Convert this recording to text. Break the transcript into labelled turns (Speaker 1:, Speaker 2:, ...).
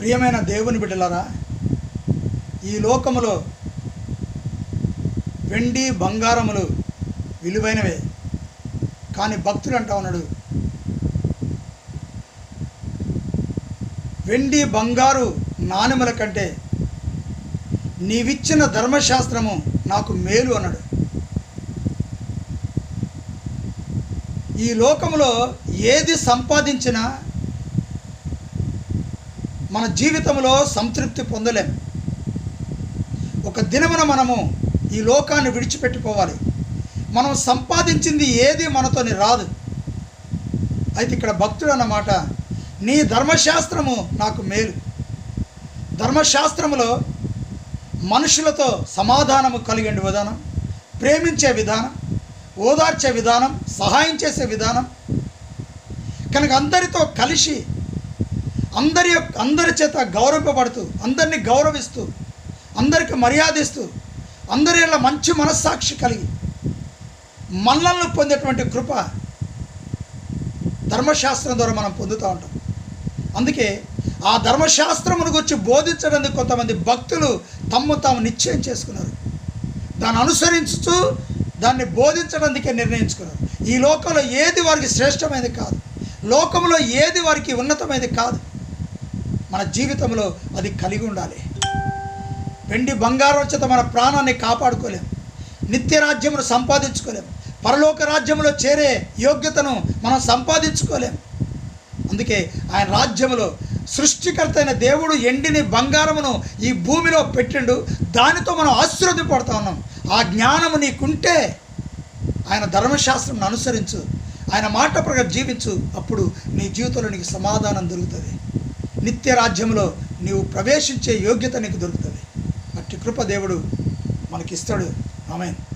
Speaker 1: ప్రియమైన దేవుని బిడ్డలారా ఈ లోకములో వెండి బంగారములు విలువైనవే. కానీ భక్తుడు అంటా ఉన్నాడు వెండి బంగారు నాణ్యముల కంటే నీవిచ్చిన ధర్మశాస్త్రము నాకు మేలు అన్నాడు. ఈ లోకంలో ఏది సంపాదించినా మన జీవితంలో సంతృప్తి పొందలేము ఒక దినమున మనము ఈ లోకాన్ని విడిచిపెట్టుకోవాలి మనం సంపాదించింది ఏది మనతోని రాదు. అయితే ఇక్కడ భక్తుడు అన్నమాట నీ ధర్మశాస్త్రము నాకు మేలు. ధర్మశాస్త్రములో మనుషులతో సమాధానము కలిగే విధానం ప్రేమించే విధానం ఓదార్చే విధానం సహాయం చేసే విధానం. కనుక అందరితో కలిసి అందరి యొక్క- అందరి చేత గౌరవింపబడుతూ అందరినీ గౌరవిస్తూ అందరికి మర్యాదిస్తూ అందరి మంచి మనస్సాక్షి కలిగి మల్లలను పొందేటువంటి కృప ధర్మశాస్త్రం ద్వారా మనం పొందుతూ ఉంటాం. అందుకే ఆ ధర్మశాస్త్రమును గురించి బోధించడానికి కొంతమంది భక్తులు తమ్ము తాము నిశ్చయం చేసుకున్నారు. దాన్ని అనుసరించుతూ దాన్ని బోధించడానికే నిర్ణయించుకున్నారు. ఈ లోకంలో ఏది వారికి శ్రేష్టమైనది కాదు. లోకంలో ఏది వారికి ఉన్నతమైనది కాదు. మన జీవితంలో అది కలిగి ఉండాలి. వెండి బంగారం చేత మన ప్రాణాన్ని కాపాడుకోలేం. నిత్య రాజ్యమును సంపాదించుకోలేం. పరలోక రాజ్యములో చేరే యోగ్యతను మనం సంపాదించుకోలేం. అందుకే ఆయన రాజ్యములో సృష్టికర్త అయిన దేవుడు ఎండిని బంగారమును ఈ భూమిలో పెట్టిండు. దానితో మనం ఆశీర్వదిపడుతూ ఉన్నాం. ఆ జ్ఞానము నీకుంటే ఆయన ధర్మశాస్త్రం అనుసరించు. ఆయన మాట ప్రకారం జీవించు. అప్పుడు నీ జీవితంలో నీకు సమాధానం దొరుకుతుంది. నిత్య రాజ్యంలో నీవు ప్రవేశించే యోగ్యత నీకు దొరుకుతుంది. అట్టి కృప దేవుడు మనకిస్తాడు. ఆమెను.